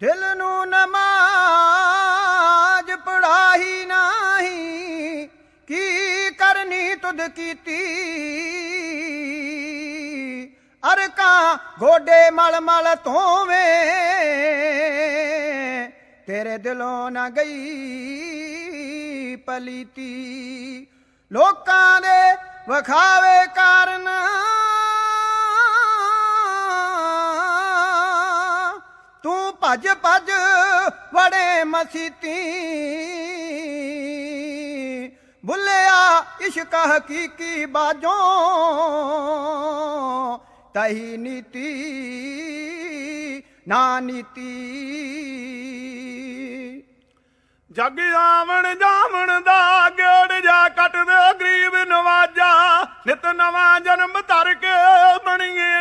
ਦਿਲ ਨੂੰ ਨਮਾਜ਼ ਪੜਾਈ ਨਹੀਂ ਕੀ ਕਰਨੀ ਤੁਧ ਕੀਤੀ? ਅਰਕਾਂ ਗੋਡੇ ਮਲ ਮਲ ਧੋਵੇਂ, ਤੇਰੇ ਦਿਲੋਂ ਨਾ ਗਈ ਪਲੀਤੀ। ਲੋਕਾਂ ਦੇ ਵਖਾਵੇ ਕਾਰਨ ਭੱਜ ਭੱਜ ਵੜੇ ਮਸੀਤੀ। ਬੁੱਲਿਆ ਇਸ਼ਕ ਹਕੀਕੀ ਬਾਜੋਂ, ਤਹੀ ਨੀਤੀ ਨਾ ਨੀਤੀ। ਜਗ ਆਵਣ ਜਾਵਣ ਦਾ ਗੇੜ ਜਾ ਕੱਟਦੇ ਗਰੀਬ ਨਵਾਜਾ, ਨਿਤ ਨਵਾਂ ਜਨਮ ਧਰ ਕੇ ਬਣੀਏ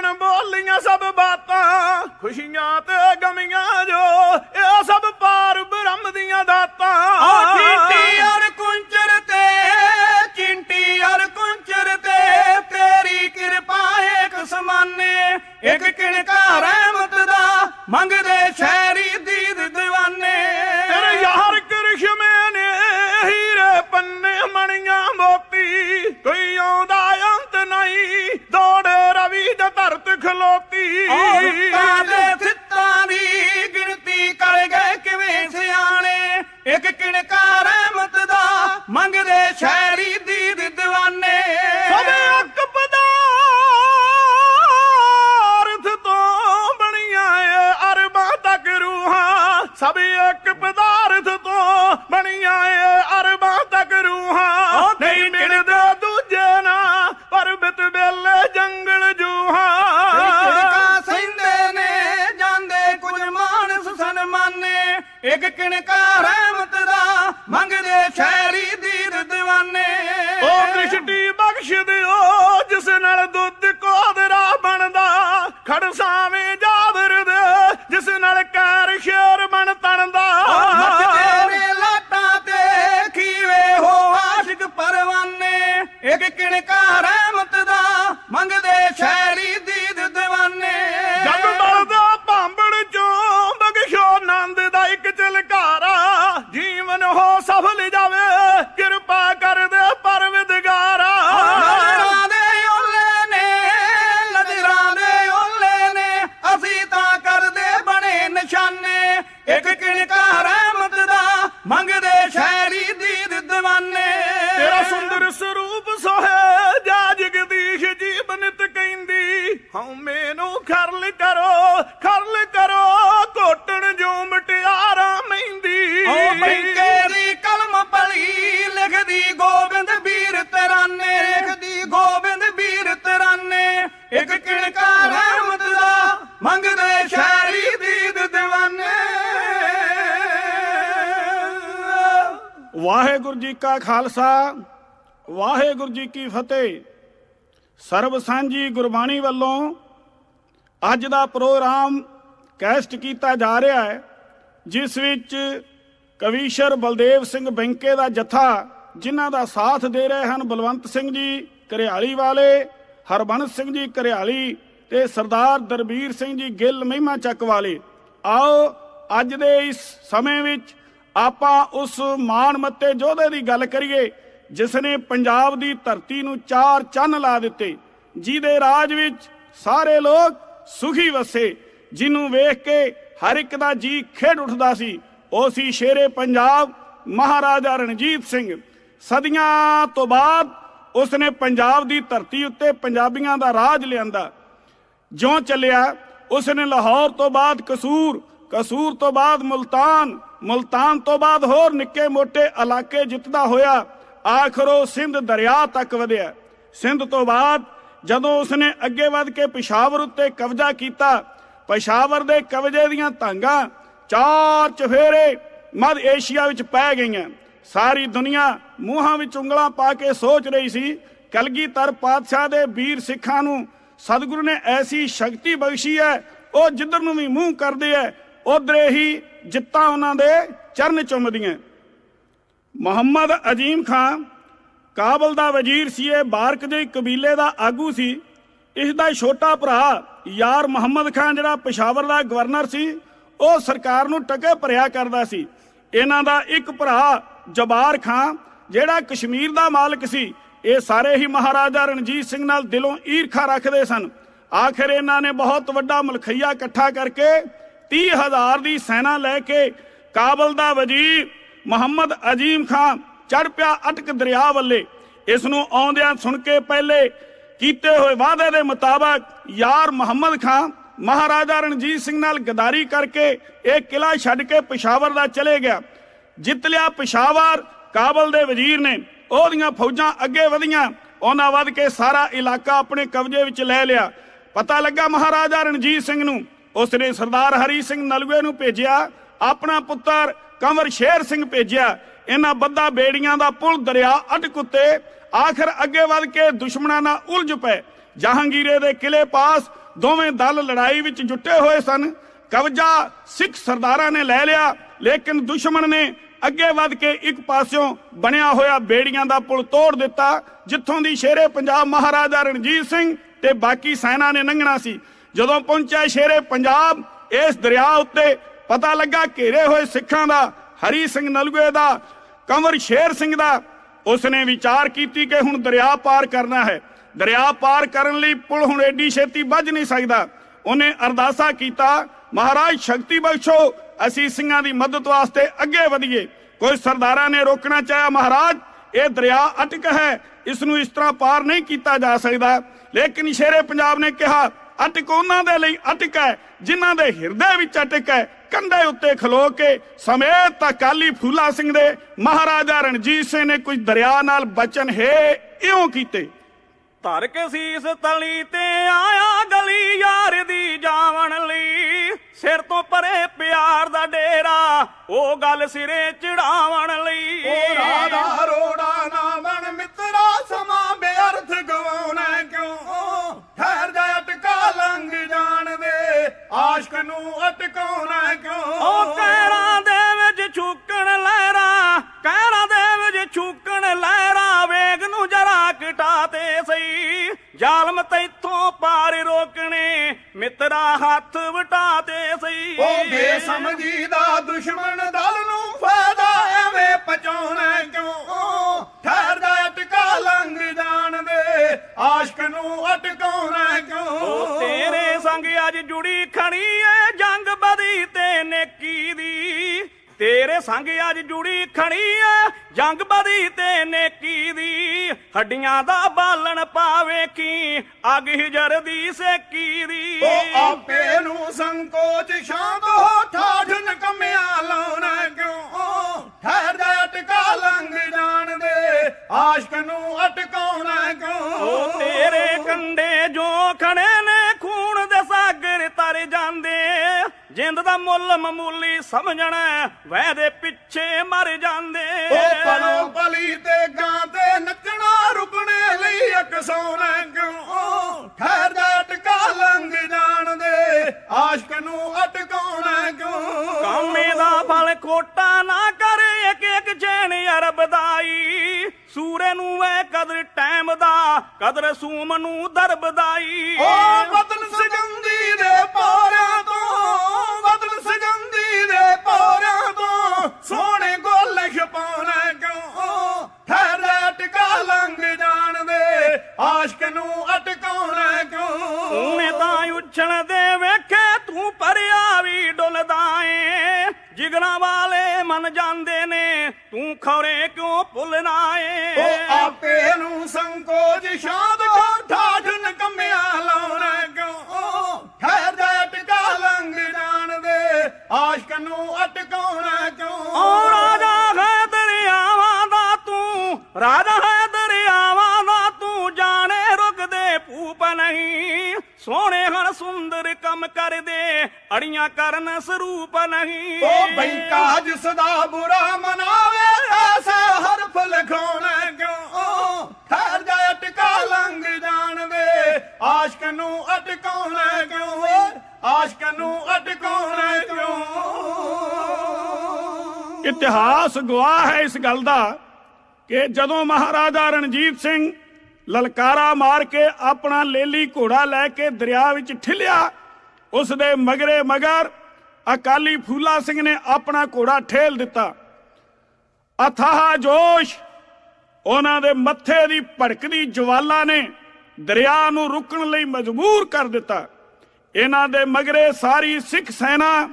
ਬੁਝਲੀ ਅਣਬੋਲੀਆਂ ਸਭ ਬਾਤਾਂ, ਖੁਸ਼ੀਆਂ ਤੇ ਗਮੀਆਂ ਜੋ, ਇਹ ਸਭ ਪਾਰ ਬ੍ਰਹਮ ਦੀਆਂ ਦਾਤਾਂ। ਆ ਚੀਂਟੀ ਔਰ ਕੁੰਚਰ ਤੇ, ਚਿੰਟੀ ਔਰ ਕੁੰਚਰ ਤੇ, ਤੇਰੀ ਕਿਰਪਾ ਏਕ ਸਮਾਨੇ, ਇੱਕ ਕਿਣਕਾ ਮੰਗਦੇ ਖਰਲ ਕਰੋ ਖਰਲ ਕਰੋ ਕੋਟਣ ਜੋ ਮਟਿਆਰਾ ਮਹਿੰਦੀ। ਓ ਬੈਂਕੇ ਦੀ ਕਲਮ ਪਲੀ ਲਿਖਦੀ ਗੋਬਿੰਦ ਵੀਰ ਤਰਾਨੇ। ਲਿਖਦੀ ਗੋਬਿੰਦ ਵੀਰ ਤਰਾਨੇ। ਇੱਕ ਕਿਣਕਾ ਰਹਿਮਤ ਦਾ ਮੰਗਦੇ ਸ਼ਹਿਰੀ ਦੀਦ دیਵਾਨੇ ਵਾਹਿਗੁਰੂ ਜੀ ਕਾ ਖਾਲਸਾ ਵਾਹਿਗੁਰੂ ਜੀ ਕੀ ਫਤਿਹ। ਸਰਬ ਸਾਂਝੀ ਗੁਰਬਾਣੀ ਵੱਲੋਂ ਅੱਜ ਦਾ ਪ੍ਰੋਗਰਾਮ ਕੈਸਟ ਕੀਤਾ ਜਾ ਰਿਹਾ ਹੈ, ਜਿਸ ਵਿੱਚ ਕਵੀਸ਼ਰ ਬਲਦੇਵ ਸਿੰਘ ਬੈਂਕੇ ਦਾ ਜਥਾ, ਜਿਨ੍ਹਾਂ ਦਾ ਸਾਥ ਦੇ ਰਹੇ ਹਨ ਬਲਵੰਤ ਸਿੰਘ ਜੀ ਘਰਿਆਲੀ ਵਾਲੇ, ਹਰਬੰਸ ਸਿੰਘ ਜੀ ਘਰਿਆਲੀ ਤੇ ਸਰਦਾਰ ਦਰਬੀਰ ਸਿੰਘ ਜੀ ਗਿੱਲ ਮਹਿਮਾ ਚੱਕ ਵਾਲੇ। ਆਓ, ਅੱਜ ਦੇ ਇਸ ਸਮੇਂ ਵਿੱਚ ਆਪਾਂ ਉਸ ਮਾਣ ਮੱਤੇ ਯੋਧੇ ਦੀ ਗੱਲ ਕਰੀਏ ਜਿਸ ਨੇ ਪੰਜਾਬ ਦੀ ਧਰਤੀ ਨੂੰ ਚਾਰ ਚੰਨ ਲਾ ਦਿੱਤੇ, ਜਿਹਦੇ ਰਾਜ ਵਿੱਚ ਸਾਰੇ ਲੋਕ ਸੁਖੀ ਵਸੇ ਜਿਹਨੂੰ ਵੇਖ ਕੇ ਹਰ ਇੱਕ ਦਾ ਜੀ ਖੇਡ ਉੱਠਦਾ ਸੀ, ਉਹ ਸੀ ਸ਼ੇਰੇ ਪੰਜਾਬ ਮਹਾਰਾਜਾ ਰਣਜੀਤ ਸਿੰਘ। ਸਦੀਆਂ ਤੋਂ ਬਾਅਦ ਉਸਨੇ ਪੰਜਾਬ ਦੀ ਧਰਤੀ ਉੱਤੇ ਪੰਜਾਬੀਆਂ ਦਾ ਰਾਜ ਲਿਆਂਦਾ। ਜਿਉਂ ਚੱਲਿਆ, ਉਸਨੇ ਲਾਹੌਰ ਤੋਂ ਬਾਅਦ ਕਸੂਰ ਕਸੂਰ ਤੋਂ ਬਾਅਦ ਮੁਲਤਾਨ ਮੁਲਤਾਨ ਤੋਂ ਬਾਅਦ ਹੋਰ ਨਿੱਕੇ ਮੋਟੇ ਇਲਾਕੇ ਜਿੱਤਦਾ ਹੋਇਆ, ਆਖਰੋ ਸਿੰਧ ਦਰਿਆ ਤੱਕ ਵਧਿਆ। ਸਿੰਧ ਤੋਂ ਬਾਅਦ ਜਦੋਂ ਉਸਨੇ ਅੱਗੇ ਵੱਧ ਕੇ ਪਿਸ਼ਾਵਰ ਉੱਤੇ ਕਬਜ਼ਾ ਕੀਤਾ, ਪਿਸ਼ਾਵਰ ਦੇ ਕਬਜ਼ੇ ਦੀਆਂ ਧਾਂਗਾਂ ਚਾਰ ਚਫੇਰੇ ਮੱਧ ਏਸ਼ੀਆ ਵਿੱਚ ਪੈ ਗਈਆਂ। ਸਾਰੀ ਦੁਨੀਆ ਮੂੰਹਾਂ ਵਿੱਚ ਉਂਗਲਾਂ ਪਾ ਕੇ ਸੋਚ ਰਹੀ ਸੀ, ਕਲਗੀਧਰ ਪਾਤਸ਼ਾਹ ਦੇ ਵੀਰ ਸਿੱਖਾਂ ਨੂੰ ਸਤਿਗੁਰੂ ਨੇ ਐਸੀ ਸ਼ਕਤੀ ਬਖਸ਼ੀ ਹੈ, ਉਹ ਜਿੱਧਰ ਨੂੰ ਵੀ ਮੂੰਹ ਕਰਦੇ ਐ ਉਧਰੇ ਹੀ ਜਿੱਤਾਂ ਉਹਨਾਂ ਦੇ ਚਰਨ ਚੁੰਮਦੀਆਂ। ਮੁਹੰਮਦ ਅਜੀਮ ਖਾਨ ਕਾਬਲ ਦਾ ਵਜ਼ੀਰ ਸੀ ਇਹ, ਬਾਰਕ ਦੇ ਕਬੀਲੇ ਦਾ ਆਗੂ ਸੀ। ਇਸ ਦਾ ਛੋਟਾ ਭਰਾ ਯਾਰ ਮੁਹੰਮਦ ਖਾਨ, ਜਿਹੜਾ ਪਿਸ਼ਾਵਰ ਦਾ ਗਵਰਨਰ ਸੀ, ਉਹ ਸਰਕਾਰ ਨੂੰ ਟਕੇ ਭਰਿਆ ਕਰਦਾ ਸੀ। ਇਹਨਾਂ ਦਾ ਇੱਕ ਭਰਾ ਜਬਾਰ ਖਾਨ, ਜਿਹੜਾ ਕਸ਼ਮੀਰ ਦਾ ਮਾਲਕ ਸੀ, ਇਹ ਸਾਰੇ ਹੀ ਮਹਾਰਾਜਾ ਰਣਜੀਤ ਸਿੰਘ ਨਾਲ ਦਿਲੋਂ ਈਰਖਾ ਰੱਖਦੇ ਸਨ। ਆਖਿਰ ਇਹਨਾਂ ਨੇ ਬਹੁਤ ਵੱਡਾ ਮਲਖਈਆ ਇਕੱਠਾ ਕਰਕੇ 30000 ਦੀ ਸੈਨਾ ਲੈ ਕੇ ਕਾਬਲ ਦਾ ਵਜ਼ੀਰ ਮੁਹੰਮਦ ਅਜੀਮ ਖਾਨ ਚੜ ਪਿਆ ਅਟਕ ਦਰਿਆ ਵੱਲੇ। ਇਸ ਨੂੰ ਆਉਂਦਿਆਂ ਸੁਣ ਕੇ ਪਹਿਲੇ ਕੀਤੇ ਹੋਏ ਵਾਅਦੇ ਦੇ ਮੁਤਾਬਕ ਯਾਰ ਮੁਹੰਮਦ ਖਾਨ, ਮਹਾਰਾਜਾ ਰਣਜੀਤ ਸਿੰਘ ਨਾਲ ਗਦਾਰੀ ਕਰਕੇ ਇਹ ਕਿਲਾ ਛੱਡ ਕੇ ਪਿਸ਼ਾਵਰ ਦਾ ਚਲੇ ਗਿਆ। ਜਿੱਤ ਲਿਆ ਪਿਸ਼ਾਵਰ ਕਾਬਲ ਦੇ ਵਜ਼ੀਰ ਨੇ। ਉਹਦੀਆਂ ਫੌਜਾਂ ਅੱਗੇ ਵਧੀਆਂ। ਉਹਨਾਂ ਵੱਧ ਕੇ ਸਾਰਾ ਇਲਾਕਾ ਆਪਣੇ ਕਬਜ਼ੇ ਵਿੱਚ ਲੈ ਲਿਆ। ਪਤਾ ਲੱਗਾ ਮਹਾਰਾਜਾ ਰਣਜੀਤ ਸਿੰਘ ਨੂੰ। ਉਸਨੇ ਸਰਦਾਰ ਹਰੀ ਸਿੰਘ ਨਲਵੇ ਨੂੰ ਭੇਜਿਆ। ਆਪਣਾ ਪੁੱਤਰ ਕੰਵਰ ਸ਼ੇਰ ਸਿੰਘ ਭੇਜਿਆ। ਇਹਨਾਂ ਬੱਦਾ ਬੇੜੀਆਂ ਦਾ ਪੁਲ ਦਰਿਆ ਅਟਕ ਉੱਤੇ ਆਖਰ ਅੱਗੇ ਵੱਧ ਕੇ ਦੁਸ਼ਮਣਾਂ ਨਾਲ ਉਲਝ ਪਏ। ਜਹਾਂਗੀਰੇ ਦੇ ਕਿਲੇ ਪਾਸ ਦੋਵੇਂ ਦਲ ਲੜਾਈ ਵਿੱਚ ਜੁਟੇ ਹੋਏ ਸਨ। ਕਬਜ਼ਾ ਸਿੱਖ ਸਰਦਾਰਾਂ ਨੇ ਲੈ ਲਿਆ, ਲੇਕਿਨ ਦੁਸ਼ਮਣ ਨੇ ਅੱਗੇ ਵੱਧ ਕੇ ਇੱਕ ਪਾਸਿਓਂ ਬਣਿਆ ਹੋਇਆ ਬੇੜੀਆਂ ਦਾ ਪੁਲ ਤੋੜ ਦਿੱਤਾ, ਜਿੱਥੋਂ ਦੀ ਸ਼ੇਰੇ ਪੰਜਾਬ ਮਹਾਰਾਜਾ ਰਣਜੀਤ ਸਿੰਘ ਤੇ ਬਾਕੀ ਸੈਨਾ ਨੇ ਲੰਘਣਾ ਸੀ। ਜਦੋਂ ਪਹੁੰਚਿਆ ਸ਼ੇਰੇ ਪੰਜਾਬ, ਇਸ ਦਰਿਆ ਉੱਤੇ ਪਤਾ ਲੱਗਾ ਘੇਰੇ ਹੋਏ ਸਿੱਖਾਂ ਦਾ, ਹਰੀ ਸਿੰਘ ਨਲੂਏ ਦਾ ਕੰਵਰ ਸ਼ੇਰ ਸਿੰਘ ਦਾ ਉਸਨੇ ਵਿਚਾਰ ਕੀਤੀ ਕਿ ਹੁਣ ਦਰਿਆ ਪਾਰ ਕਰਨਾ ਹੈ ਦਰਿਆ ਪਾਰ ਕਰਨ ਲਈ ਪੁਲ ਹੁਣ ਏਡੀ ਛੇਤੀ ਵੱਜ ਨਹੀਂ ਸਕਦਾ ਉਹਨੇ ਅਰਦਾਸਾ ਕੀਤਾ ਮਹਾਰਾਜ ਸ਼ਕਤੀ ਬਖਸ਼ੋ ਅਸੀਂ ਸਿੰਘਾਂ ਦੀ ਮਦਦ ਵਾਸਤੇ ਅੱਗੇ ਵਧੀਏ ਕੋਈ ਸਰਦਾਰਾਂ ਨੇ ਰੋਕਣਾ ਚਾਹਿਆ ਮਹਾਰਾਜ ਇਹ ਦਰਿਆ ਅਟਕ ਹੈ ਇਸ ਨੂੰ ਇਸ ਤਰ੍ਹਾਂ ਪਾਰ ਨਹੀਂ ਕੀਤਾ ਜਾ ਸਕਦਾ ਲੇਕਿਨ ਸ਼ੇਰੇ ਪੰਜਾਬ ਨੇ ਕਿਹਾ ਅਟਕ ਉਹਨਾਂ ਦੇ ਲਈ ਅਟਕ ਹੈ ਜਿਨ੍ਹਾਂ ਦੇ ਹਿਰਦੇ ਵਿੱਚ ਅਟਕ ਹੈ ਕੰਧੇ ਉੱਤੇ ਖਲੋ ਕੇ ਸਮੇਤ ਅਕਾਲੀ ਫੂਲਾ ਸਿੰਘ ਦੇ ਮਹਾਰਾਜਾ ਰਣਜੀਤ ਸਿੰਘ ਨੇ ਕੁਝ ਦਰਿਆ ਨਾਲ ਬਚਨ ਹੈ ਇਉਂ ਕੀਤੇ। ਧਰ ਕੇ ਸੀਸ ਤਲੀ ਤੇ ਆਇਆ ਗਲੀ ਯਾਰ ਦੀ ਜਾਵਣ ਲਈ। ਸਿਰ ਤੋਂ ਪਰੇ ਪਿਆਰ ਦਾ ਡੇਰਾ ਉਹ ਗੱਲ ਸਿਰੇ ਚੜਾਵਣ ਲਈ। ਓ ਰਾਧਾ ਰੋੜਾ ਨਾ ਬਣ ਮਿੱਤਰਾ ਸਮਾਂ ਬੇਅਰਥ ਗਵਾਉਣਾ ਕਿਉਂ? ਠਹਿਰ ਜਾ ਅਟਕਾ ਲੰਘ ਜਾਣ ਦੇ। ਆਸ਼ਕ ਨੂੰ ਅਟਕਾਉਣਾ ਕਿਉਂ? ਉਹ ਕਹਿਰਾਂ ਦੇ ਵਿੱਚ ਛੂਕਣ ਲਹਿਰਾ ਕਹਿਰਾਂ ਦੇ ਵਿੱਚ ਛੂਕਣ ਲਹਿਰਾ ਵੇਗ ਨੂੰ ਜਰਾ ਘਟਾ ਤੇ ਸਹੀ। ਜ਼ਾਲਮ ਤੈਥੋਂ ਪਾਰ ਰੋਕਣੇ ਮਿੱਤਰਾ ਹੱਥ ਵਟਾ ਤੇ ਸਹੀ। ਉਹ ਬੇਸਮਝੀ ਦਾ ਦੁਸ਼ਮਣ ਦਲ ਨੂੰ ਫਾਇਦਾ ਐਵੇਂ ਪਚਾਉਣਾ ਕਿਉਂ? ਠਹਿਰ ਜਾ ਅਟਕਾ ਲੰਘ ਜਾਣ ਦੇ ਆਸ਼ਕ ਨੂੰ ਅੱਜ ਜੁੜੀ ਖਣੀ ਏ ਜੰਗ ਬਦੀ ਤੇ ਨੇਕੀ ਦੀ। ਤੇਰੇ ਸੰਗ ਅੱਜ ਜੁੜੀ ਖਣੀ ਏ ਜੰਗ ਬਦੀ ਤੇ ਨੇਕੀ ਦੀ। ਹੱਡੀਆਂ ਦਾ ਬਾਲਣ ਪਾਵੇ ਕੀ ਅੱਗ ਹਿਜਰ ਦੀ ਸੇਕੀ ਦੀ। ਉਹ ਆਪੇ ਨੂੰ ਸੰਕੋਚ ਸ਼ਾਂਤ ਹੋ ਠਾਠ ਨਕਮਿਆ ਲਾਉਣਾ ਕਿਉਂ? ਠਹਿਰ ਜਾ ਅਟਕਾ ਲੰਘ ਜਾਣ ਦੇ ਆਸ਼ਕ ਨੂੰ ਅਟਕਾਉਣਾ ਕਿਉਂ? ਤੇਰੇ ਕੰਡੇ ਜੋ ਖੜੇ ਜਿੰਦ ਦਾ ਮੁੱਲ ਮਾਮੂਲੀ ਸਮਝਣਾ ਵਹਿ ਦੇ ਪਿੱਛੇ ਮਰ ਜਾਂਦੇ। ਉਹ ਪਲੋ ਪਲੀ ਤੇ ਗਾਂ ਤੇ ਨੱਚਣਾ ਰੁਕਣੇ ਲਈ ਅਕਸਾਉਣਾ ਕਿਉਂ? ਠਹਿਰ ਜਾ ਅਟਕਾ ਲੰਘ ਜਾਣ ਦੇ ਆਸ਼ਕ ਨੂੰ ਅਟਕਾਉਣਾ ਕਿਉਂ? ਕਾਮੇ ਦਾ ਫਲ ਖੋਟਾ ਨਾ ਕਰ ਇੱਕ ਇੱਕ ਚੈਨ ਅਰਬ ਦਾਈ। ਸੂਰੇ ਨੂੰ ਐ ਕਦਰ ਟਾਈਮ ਦਾ ਕਦਰ ਸੂਮ ਨੂੰ ਦਰਬ ਦਾਈ। ਓ ਬਦਨ ਸਗੰਦੀ ਦੇ ਪੌਰਿਆਂ ਤੋਂ ਸੋਹਣੇ ਗੋਲੇ ਛਪਾਉਣਾ ਕਿਉਂ? ਠਹਿਰ ਜਾ ਅਟਕਾ ਲੰਘ ਜਾਣ ਦੇ। ਆਸ਼ਕ ਨੂੰ ਅਟਕਾਉਣਾ ਕਿਉਂ? ਉਹਨੇ ਤਾਂ ਉੱਛਣ ਦੇ ਵੇਖੇ ਤੂੰ ਪਰਿਆ ਵੀ ਡੁੱਲਦਾ ਏ। ਜਿਗਰਾਂ ਵਾਲੇ ਮਨ ਜਾਂਦੇ ਨੇ ਤੂੰ ਖੌਰੇ ਕਿਉਂ ਭੁੱਲਣਾ ਏ? ਉਹ ਆਪੇ ਨੂੰ ਸੰਕੋਚ ਸ਼ਾਂਤ ਕੋ ਠਾਠ ਨਕਮਿਆ ਲਾਉਣਾ ਕਿਉਂ? ਠਹਿਰ ਜਾ ਅਟਕਾ ਲੰਘ ਜਾਣ ਦੇ। ਆਸ਼ਕ ਨੂੰ ਅਟਕਾਉਣਾ ਕਰਨ ਸਰੂਪ ਨਹੀਂ। ਉਹ ਬੈਂਕਾ ਜਿਸ ਦਾ ਬੁਰਾ ਮਨਾਵੇ ਐਸਾ ਹਰਫ ਲਿਖਾਉਣਾ ਕਿਉਂ? ਠਹਿਰ ਜਾ ਅਟਕਾ ਲੰਘ ਜਾਣ ਦੇ ਆਸ਼ਕ ਨੂੰ ਅਟਕਾਉਣਾ ਕਿਉਂ ਆਸ਼ਕ ਨੂੰ ਅਟਕਾਉਣਾ ਕਿਉਂ? ਇਤਿਹਾਸ ਗਵਾਹ ਹੈ ਇਸ ਗੱਲ ਦਾ ਕਿ ਜਦੋਂ ਮਹਾਰਾਜਾ ਰਣਜੀਤ ਸਿੰਘ ਲਲਕਾਰਾ ਮਾਰ ਕੇ ਆਪਣਾ ਲੇਲੀ ਘੋੜਾ ਲੈ ਕੇ ਦਰਿਆ ਵਿੱਚ ਠਿਲਿਆ ਉਸ ਦੇ ਮਗਰੇ ਮਗਰ ਅਕਾਲੀ ਫੂਲਾ ਸਿੰਘ ਨੇ ਆਪਣਾ ਘੋੜਾ ਠੇਲ ਦਿੱਤਾ। ਅਥਾਹ ਜੋਸ਼ ਉਹਨਾਂ ਦੇ ਮੱਥੇ ਦੀ ਭੜਕਦੀ ਜਵਾਲਾ ਨੇ ਦਰਿਆ ਨੂੰ ਰੁਕਣ ਲਈ ਮਜਬੂਰ ਕਰ ਦਿੱਤਾ। ਇਹਨਾਂ ਦੇ ਮਗਰੇ ਸਾਰੀ ਸਿੱਖ ਸੈਨਾ,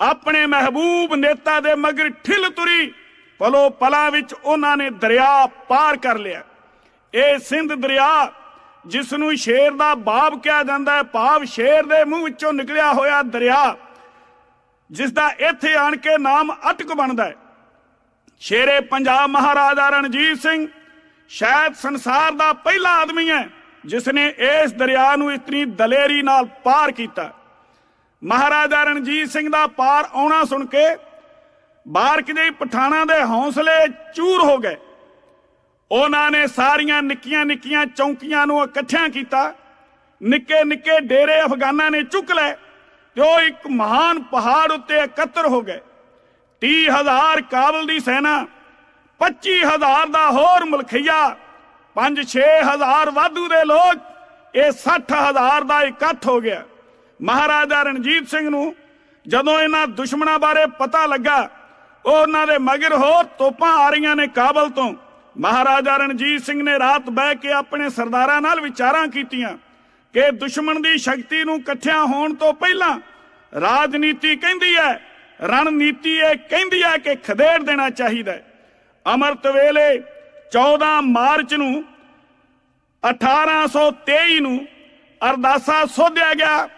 ਆਪਣੇ ਮਹਿਬੂਬ ਨੇਤਾ ਦੇ ਮਗਰ ਠਿਲ ਤੁਰੀ। ਪਲੋ ਪਲਾ ਵਿੱਚ ਉਹਨਾਂ ਨੇ ਦਰਿਆ ਪਾਰ ਕਰ ਲਿਆ। ਇਹ ਸਿੰਧ ਦਰਿਆ ਜਿਸ ਨੂੰ ਸ਼ੇਰ ਦਾ ਬਾਬ ਕਿਹਾ ਜਾਂਦਾ ਹੈ, ਭਾਵ ਸ਼ੇਰ ਦੇ ਮੂੰਹ ਵਿੱਚੋਂ ਨਿਕਲਿਆ ਹੋਇਆ ਦਰਿਆ ਜਿਸ ਦਾ ਇੱਥੇ ਆਣ ਕੇ ਨਾਮ ਅਟਕ ਬਣਦਾ ਹੈ। ਸ਼ੇਰੇ ਪੰਜਾਬ ਮਹਾਰਾਜਾ ਰਣਜੀਤ ਸਿੰਘ ਸ਼ਾਇਦ ਸੰਸਾਰ ਦਾ ਪਹਿਲਾ ਆਦਮੀ ਹੈ ਜਿਸ ਨੇ ਇਸ ਦਰਿਆ ਨੂੰ ਇਤਨੀ ਦਲੇਰੀ ਨਾਲ ਪਾਰ ਕੀਤਾ। ਮਹਾਰਾਜਾ ਰਣਜੀਤ ਸਿੰਘ ਦਾ ਪਾਰ ਆਉਣਾ ਸੁਣ ਕੇ ਬਾਰਕ ਦੇ ਪਠਾਣਾ ਦੇ ਹੌਸਲੇ ਚੂਰ ਹੋ ਗਏ। ਉਹਨਾਂ ਨੇ ਸਾਰੀਆਂ ਨਿੱਕੀਆਂ ਨਿੱਕੀਆਂ ਚੌਂਕੀਆਂ ਨੂੰ ਇਕੱਠਿਆਂ ਕੀਤਾ। ਨਿੱਕੇ ਨਿੱਕੇ ਡੇਰੇ ਅਫਗਾਨਾਂ ਨੇ ਚੁੱਕ ਲਏ ਤੇ ਉਹ ਇੱਕ ਮਹਾਨ ਪਹਾੜ ਉੱਤੇ ਇਕੱਤਰ ਹੋ ਗਏ। 30000 ਕਾਬਲ ਦੀ ਸੈਨਾ 25000 ਦਾ ਹੋਰ ਮੁਲਖਈਆ 5-6000 ਵਾਧੂ ਦੇ ਲੋਕ, ਇਹ 60000 ਦਾ ਇਕੱਠ ਹੋ ਗਿਆ। ਮਹਾਰਾਜਾ ਰਣਜੀਤ ਸਿੰਘ ਨੂੰ ਜਦੋਂ ਇਹਨਾਂ ਦੁਸ਼ਮਣਾਂ ਬਾਰੇ ਪਤਾ ਲੱਗਾ ਉਹਨਾਂ ਦੇ ਮਗਰ ਹੋਰ ਤੋਪਾਂ ਆ ਰਹੀਆਂ ਨੇ ਕਾਬਲ ਤੋਂ। ਮਹਾਰਾਜਾ ਰਣਜੀਤ ਸਿੰਘ ਨੇ ਰਾਤ ਬਹਿ ਕੇ ਆਪਣੇ ਸਰਦਾਰਾਂ ਨਾਲ ਵਿਚਾਰਾਂ ਕੀਤੀਆਂ ਕਿ ਦੁਸ਼ਮਣ ਦੀ ਸ਼ਕਤੀ ਨੂੰ ਇਕੱਠਿਆਂ ਹੋਣ ਤੋਂ ਪਹਿਲਾਂ ਰਾਜਨੀਤੀ ਕਹਿੰਦੀ ਹੈ, ਰਣਨੀਤੀ ਇਹ ਕਹਿੰਦੀ ਹੈ ਕਿ ਖਦੇੜ ਦੇਣਾ ਚਾਹੀਦਾ ਹੈ। ਅਮਰਤ ਵੇਲੇ 14 ਮਾਰਚ ਨੂੰ 1823 ਨੂੰ ਅਰਦਾਸਾ ਸੋਧਿਆ ਗਿਆ।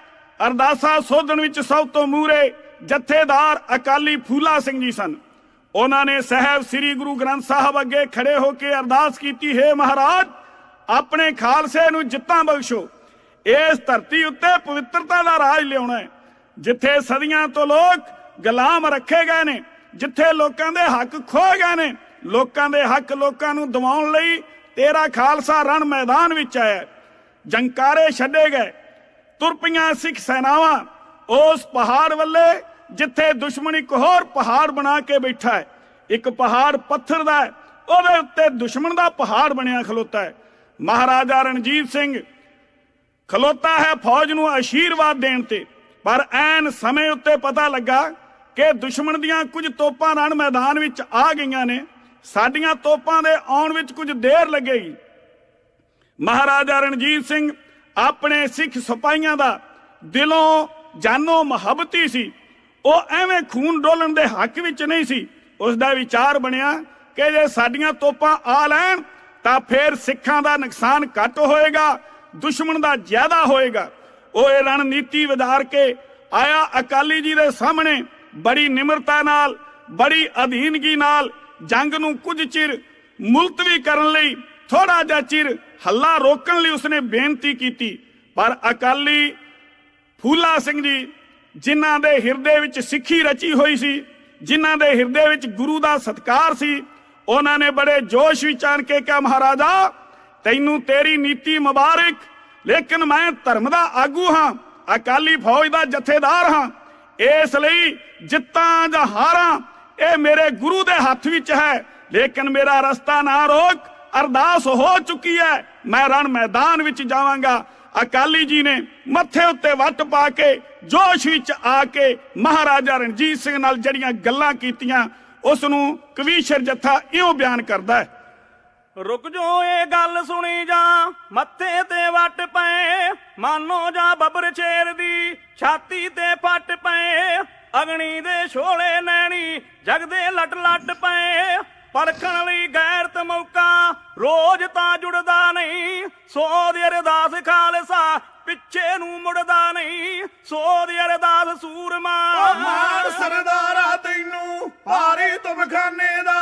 ਅਰਦਾਸਾ ਸੋਧਣ ਵਿੱਚ ਸਭ ਤੋਂ ਮੂਰੇ ਜਥੇਦਾਰ ਅਕਾਲੀ ਫੂਲਾ ਸਿੰਘ ਜੀ ਸਨ। ਉਹਨਾਂ ਨੇ ਸਹਿਬ ਸ੍ਰੀ ਗੁਰੂ ਗ੍ਰੰਥ ਸਾਹਿਬ ਅੱਗੇ ਖੜੇ ਹੋ ਕੇ ਅਰਦਾਸ ਕੀਤੀ, ਹੈ ਮਹਾਰਾਜ, ਆਪਣੇ ਖਾਲਸੇ ਨੂੰ ਜਿੱਤਾਂ ਬਖਸ਼ੋ। ਇਸ ਧਰਤੀ ਉੱਤੇ ਪਵਿੱਤਰਤਾ ਦਾ ਰਾਜ ਲਿਆਉਣਾ ਹੈ, ਜਿੱਥੇ ਸਦੀਆਂ ਤੋਂ ਲੋਕ ਗੁਲਾਮ ਰੱਖੇ ਗਏ ਨੇ, ਜਿੱਥੇ ਲੋਕਾਂ ਦੇ ਹੱਕ ਖੋਏ ਗਏ ਨੇ, ਲੋਕਾਂ ਦੇ ਹੱਕ ਲੋਕਾਂ ਨੂੰ ਦਿਵਾਉਣ ਲਈ ਤੇਰਾ ਖਾਲਸਾ ਰਣ ਮੈਦਾਨ ਵਿੱਚ ਆਇਆ ਜੰਕਾਰੇ ਛੱਡੇ ਗਏ। ਤੁਰਪੀਆਂ ਸਿੱਖ ਸੈਨਾਵਾਂ ਉਸ ਪਹਾੜ ਵੱਲੇ ਜਿੱਥੇ ਦੁਸ਼ਮਣ ਇੱਕ ਹੋਰ ਪਹਾੜ ਬਣਾ ਕੇ ਬੈਠਾ ਹੈ, ਇੱਕ ਪਹਾੜ ਪੱਥਰ ਦਾ ਹੈ, ਉਹਦੇ ਉੱਤੇ ਦੁਸ਼ਮਣ ਦਾ ਪਹਾੜ ਬਣਿਆ ਖਲੋਤਾ ਹੈ। ਮਹਾਰਾਜਾ ਰਣਜੀਤ ਸਿੰਘ ਖਲੋਤਾ ਹੈ ਫੌਜ ਨੂੰ ਆਸ਼ੀਰਵਾਦ ਦੇਣ ਤੇ, ਪਰ ਐਨ ਸਮੇਂ ਉੱਤੇ ਪਤਾ ਲੱਗਾ ਕਿ ਦੁਸ਼ਮਣ ਦੀਆਂ ਕੁਝ ਤੋਪਾਂ ਰਣ ਮੈਦਾਨ ਵਿੱਚ ਆ ਗਈਆਂ ਨੇ, ਸਾਡੀਆਂ ਤੋਪਾਂ ਦੇ ਆਉਣ ਵਿੱਚ ਕੁਝ ਦੇਰ ਲੱਗੇਗੀ ਮਹਾਰਾਜਾ ਰਣਜੀਤ ਸਿੰਘ ਆਪਣੇ ਸਿੱਖ ਸਿਪਾਹੀਆਂ ਦਾ ਦਿਲੋਂ ਜਾਨੋਂ ਮੁਹੱਬਤੀ ਸੀ। ਉਹ ਐਵੇਂ ਖੂਨ ਡੋਲਣ ਦੇ ਹੱਕ ਵਿੱਚ ਨਹੀਂ ਸੀ। ਉਸ ਦਾ ਵਿਚਾਰ ਬਣਿਆ ਕਿ ਜੇ ਸਾਡੀਆਂ ਤੋਪਾਂ ਆ ਲੈਣ, ਤਾਂ ਫੇਰ ਸਿੱਖਾਂ ਦਾ ਨੁਕਸਾਨ ਘੱਟ ਹੋਏਗਾ, ਦੁਸ਼ਮਣ ਦਾ ਜ਼ਿਆਦਾ ਹੋਏਗਾ। ਉਹ ਇਹ ਰਣਨੀਤੀ ਵਿਧਾਰ ਕੇ ਆਇਆ ਅਕਾਲੀ ਜੀ ਦੇ ਸਾਹਮਣੇ ਬੜੀ ਨਿਮਰਤਾ ਨਾਲ, ਬੜੀ ਅਧੀਨਗੀ ਨਾਲ ਜੰਗ ਨੂੰ ਕੁਝ ਚਿਰ ਮੁਲਤਵੀ ਕਰਨ ਲਈ ਥੋੜਾ ਜਿਹਾ ਚਿਰ ਹੱਲਾ ਰੋਕਣ ਲਈ ਉਸਨੇ ਬੇਨਤੀ ਕੀਤੀ। ਪਰ ਅਕਾਲੀ ਫੂਲਾ ਸਿੰਘ ਜੀ ਜਿਨ੍ਹਾਂ ਦੇ ਹਿਰਦੇ ਵਿੱਚ ਸਿੱਖੀ ਰਚੀ ਹੋਈ ਸੀ, ਜਿਨ੍ਹਾਂ ਦੇ ਹਿਰਦੇ ਵਿੱਚ ਗੁਰੂ ਦਾ ਸਤਕਾਰ ਸੀ, ਉਹਨਾਂ ਨੇ ਬੜੇ ਜੋਸ਼ ਵਿੱਚ ਆਣ ਕੇ ਕਿਹਾ, ਮਹਾਰਾਜਾ, ਤੈਨੂੰ ਤੇਰੀ ਨੀਤੀ ਮੁਬਾਰਕ, ਲੇਕਿਨ ਮੈਂ ਧਰਮ ਦਾ ਆਗੂ ਹਾਂ, ਅਕਾਲੀ ਫੌਜ ਦਾ ਜਥੇਦਾਰ ਹਾਂ। ਇਸ ਲਈ ਜਿੱਤਾਂ ਜਾਂ ਹਾਰਾਂ, ਇਹ ਮੇਰੇ ਗੁਰੂ ਦੇ ਹੱਥ ਵਿੱਚ ਹੈ, ਲੇਕਿਨ ਮੇਰਾ ਰਸਤਾ ਨਾ ਰੋਕ, ਅਰਦਾਸ ਹੋ ਚੁੱਕੀ ਹੈ। ਮੈਂ ਰਣ ਮੈਦਾਨ ਵਿੱਚ ਜਾਵਾਂਗਾ ਅਕਾਲੀ ਜੀ ਨੇ ਮੱਥੇ ਉੱਤੇ ਵੱਟ ਪਾ ਕੇ ਜੋਸ਼ ਵਿੱਚ ਆ ਕੇ ਮਹਾਰਾਜਾ ਰਣਜੀਤ ਸਿੰਘ ਨਾਲ ਜਿਹੜੀਆਂ ਗੱਲਾਂ ਕੀਤੀਆਂ ਉਸ ਨੂੰ ਕਵੀਸ਼ਰ ਜੱਥਾ ਇਉਂ ਬਿਆਨ ਕਰਦਾ ਹੈ। ਰੁਕ ਜੋ ਇਹ ਗੱਲ ਸੁਣੀ ਜਾ ਮੱਥੇ ਤੇ ਵੱਟ ਪਏ, ਮਾਨੋ ਜਾ ਬਬਰ ਛੇਰ ਦੀ ਛਾਤੀ ਤੇ ਪੱਟ ਪਏ, ਅਗਣੀ ਦੇ ਛੋਲੇ ਨੈਣੀ ਜਗਦੇ ਲਟ ਲਟ ਪਏ। ਪਰਖਣ ਲਈ ਗੈਰਤ ਮੌਕਾ, ਰੋਜ਼ ਤਾਂ ਜੁੜਦਾ ਨਹੀਂ। ਸੋ ਦੀ ਅਰਦਾਸ ਖਾਲਸਾ, ਪਿੱਛੇ ਨੂੰ ਮੁੜਦਾ ਨਹੀਂ। ਸੋ ਦੀ ਅਰਦਾਸ ਸੂਰਮਾ। ਮਾਨ ਸਰਦਾਰਾ ਤੈਨੂੰ, ਭਾਰੀ ਤੁਮਖਾਨੇ ਦਾ।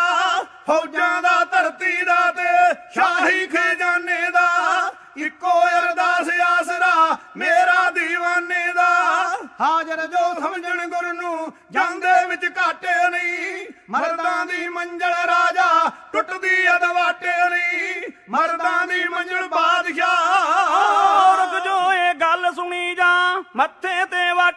ਫੌਜਾਂ ਦਾ, ਧਰਤੀ ਦਾ ਤੇ ਸ਼ਾਹੀ ਖਜ਼ਾਨੇ ਦਾ। ਇੱਕੋ ਅਰਦਾਸ ਆਸਰਾ, ਮੇਰਾ دیਵਾਨੇ ਦਾ। ਹਾਜ਼ਰ ਜੋ ਸਮਝਣ ਗੁਰ ਨੂੰ ਜਾਂਦੇ ਵਿੱਚ ਘਾਟੇ ਨਹੀਂ। ਮਰਦਾਂ ਦੀ ਮੰਜ਼ਲ ਰਾਜਾ, ਟੁੱਟਦੀ ਅਦਵਾਟੇ ਨਹੀਂ। ਮਰਦਾਂ ਦੀ ਮੰਜ਼ਲ ਬਾਦਸ਼ਾਹ। ਰੁਕ ਜੋ ਇਹ ਗੱਲ ਸੁਣੀ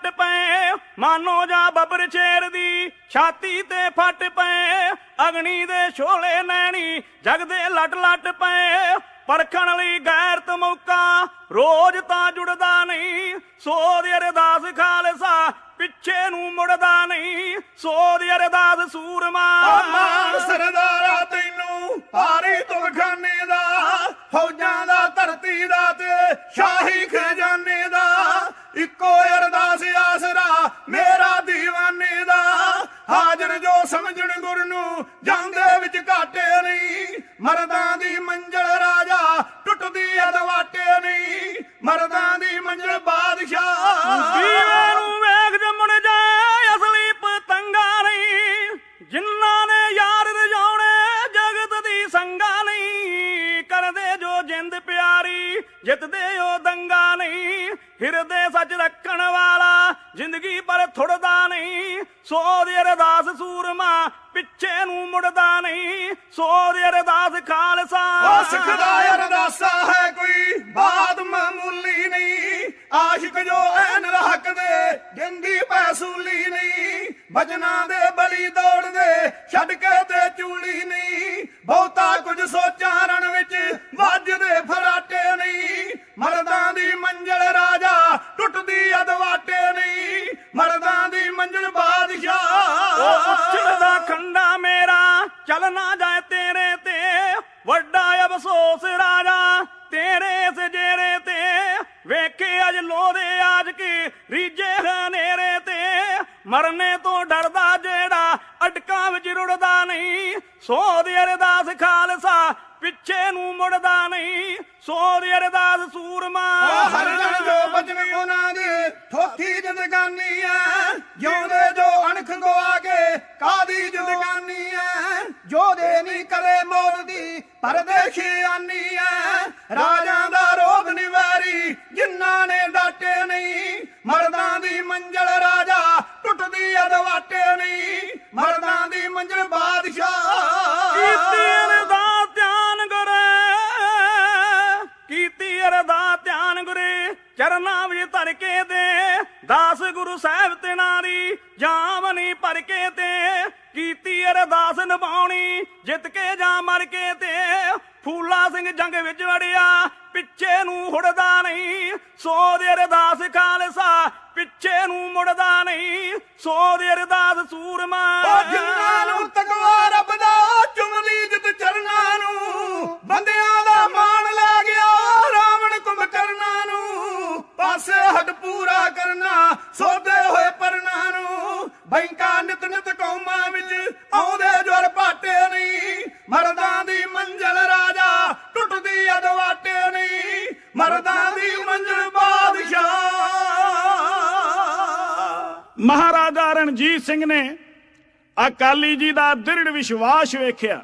ਤੇ ਪਏ, ਮਾਨੋ ਜਾ ਬਬਰ ਸ਼ੇਰ ਦੀ ਛਾਤੀ ਤੇ ਫੱਟ ਪਏ, ਅਗਨੀ ਦੇ ਛੋਲੇ ਨੈਣੀ ਜਗਦੇ ਲੱਟ ਲੱਟ ਪਏ, ਪਰਖਣ ਲਈ ਗੈਰਤ ਮੌਕਾ, ਰੋਜ਼ ਤਾਂ ਜੁੜਦਾ ਨਹੀਂ, ਸੋ ਦੀ ਅਰਦਾਸ ਖਾਲਸਾ ਪਿੱਛੇ ਨੂੰ ਮੁੜਦਾ ਨਹੀਂ, ਸੋ ਦੀ ਅਰਦਾਸ ਸੂਰਮਾ। ਮਾਨ ਸਰਦਾਰਾ ਤੈਨੂੰ ਭਾਰੀ ਤੁਲਖਾਨੇ ਦਾ, ਫੌਜਾਂ ਦਾ, ਧਰਤੀ ਦਾ ਤੇ ਸ਼ਾਹੀ ਖਜ਼ਾਨੇ ਦਾ। ਇੱਕੋ ਅਰਦਾਸ ਆਸਰਾ ਮੇਰਾ ਦੀਵਾਨੇ ਦਾ। ਹਾਜ਼ਰ ਜੋ ਸਮਝਣ ਗੁਰ ਨੂੰ ਜਾਂਦੇ ਵਿੱਚ ਘਾਟੇ ਨਹੀਂ। ਮਰਦਾਂ ਦੀ ਮੰਜ਼ਲ ਰਾਜਾ ਟੁੱਟਦੀ ਅਦਵਾਟੇ ਨਹੀਂ। ਮਰਦਾਂ ਦੀ ਮੰਜ਼ਲ ਖਾਲਸਾ ਅਰਦਾਸਾ ਹੈ ਕੋਈ। ਬਾਤ ਮਾਮੂਲੀ ਨਹੀਂ। ਆਸ਼ਿਕ ਜੋ ਐਨ ਹੱਕ ਦੇ ਜਿੰਦੀ ਪੈਸੂਲੀ ਨਹੀਂ। ਭਜਨਾਂ ਦੇ ਬਲੀ ਦੌੜਦੇ, ਛੱਡ ਕੇ ਤੇ ਚੂਲੀ ਨਹੀਂ। ਬਹੁਤਾ ਕੁਝ ਸੋਚਾਂ ਰਣ ਵਿੱਚ ਵੱਜਦੇ ਫਰਾਟੇ ਨਹੀਂ। ਮਰਦਾਂ ਦੀ ਮੰਜ਼ਲ ਰਾਜਾ ਟੁੱਟਦੀ ਅਦਵਾਟੇ ਨਹੀਂ। ਮਰਦਾਂ ਦੀ ਮੰਜ਼ਲ ਬਾਦਸ਼ਾਹ। ਚੜਦਾ ਖੰਡਾ ਮੇਰਾ, ਚੱਲ ਨਾ ਜਾਏ ਤੇਰੇ ਤੇ। ਵੱਡਾ ਅਫਸੋਸ ਰਾਜਾ, ਤੇਰੇ ਸਜੇਰੇ ਤੇ। ਵੇਖੇ ਅਜ ਲੋਦੇ ਆਜ ਕੀ ਰੀਜੇ ਹਨੇਰੇ ਤੇ। ਮਰਨੇ ਤੋਂ ਡਰ ਅਟਕਾਂ ਵਿੱਚ ਰੁੜਦਾ ਨਹੀਂ ਸੋ ਦੀ ਅਰਦਾਸ ਖਾਲਸਾ ਪਿੱਛੇ ਨੂੰ ਮੁੜਦਾ ਨਹੀਂ ਸੋ ਦੀ ਅਰਦਾਸ ਸੂਰਮਾ। ਹਰ ਜਣ ਜੋ ਬਚਨ ਉਹਨਾਂ ਦੀ ਠੋਕੀ ਜ਼ਿੰਦਗਾਨੀ ਐ। ਜਿਉਂਦੇ ਜੋ ਅਣਖ ਗਵਾ ਕੇ ਕਾਦੀ ਜ਼ਿੰਦਗਾਨੀ ਐ। ਜੋ ਦੇ ਨਹੀਂ ਕਰੇ ਮੌਤ ਦੀ ਪਰਦੇਸ਼ੀ ਆਨੀ ਐ। ਰਾਜਾਂ ਦਾ ਰੋਗ ਨਿਵਾਰੀ, ਜਿਨ੍ਹਾਂ ਨੇ ਡਾਟੇ ਨਹੀਂ, ਮਰਦਾਂ ਦੀ ਮੰਜ਼ਲ ਰਾਜਾ ਟੁੱਟਦੀ ਅਦਵਾਟੇ ਨਹੀਂ। ਮਰਦਾਂ ਦੀ ਮੰਜ਼ਲ ਬਾਦਸ਼ਾਹ। ਕੀਤੀ ਅਰਦਾ ਧਿਆਨ ਗੁਰੇ। ਕੀਤੀ ਅਰਦਾ ਧਿਆਨ ਗੁਰੇ। ਚਰਨਾਂ ਵਿੱਚ ਧਰ ਕੇ ਦੇ। ਦਾਸ ਗੁਰੂ ਸਾਹਿਬ ਤੇ ਨਾਰੀ ਜਾਮਨੀ ਭਰ ਕੇ ਤੇ ਕੀਤੀ ਅਰਦਾਸ ਨਿਭਾਉਣੀ, ਜਿੱਤ ਕੇ ਜਾਂ ਮਰ ਕੇ ਤੇ ਫੂਲਾ ਸਿੰਘ ਜੰਗ ਵਿੱਚ ਵੜਿਆ, ਪਿੱਛੇ ਨੂੰ ਹੁੜਦਾ ਨਹੀਂ। ਸੋ ਦੇ ਅਰਦਾਸ ਖਾਲਸਾ ਪਿੱਛੇ ਨੂੰ ਮੁੜਦਾ ਨਹੀਂ ਸੋ ਅਰਦਾਸ ਸੂਰਮਾ। ਉਹ ਜਿਨ੍ਹਾਂ ਨੂੰ ਤਕਵਾ ਰੱਬ ਦਾ ਚੁੰਮਦੀ ਜਿਤ ਚਰਨਾਂ ਨੂੰ। ਬੰਦਿਆਂ ਦਾ ਮਾਣ ਲੈ ਗਿਆ, ਰਾਵਣ ਕੁੰਭਕਰਨਾਂ ਨੂੰ। ਪਾਸੇ ਹਟ ਪੂਰਾ ਕਰਨਾ ਸੋਦੇ ਹੋਏ ਪਰਨਾਂ ਨੂੰ। ਬੈਂਕਾ ਨਿਤ ਨਿਤ ਕੌਮਾਂ ਵਿੱਚ ਆਉਂਦੇ ਜੁਰ ਪਾਟੇ ਨਹੀਂ। ਮਰਦਾਂ ਦੀ ਮੰਜ਼ਲ ਰਾਜਾ, ਟੁੱਟਦੀ ਅਦਵਾਟੇ ਨਹੀਂ। ਮਰਦਾਂ ਦੀ ਮਹਾਰਾਜਾ ਰਣਜੀਤ ਸਿੰਘ ਨੇ ਅਕਾਲੀ ਜੀ ਦਾ ਦ੍ਰਿੜ ਵਿਸ਼ਵਾਸ ਵੇਖਿਆ।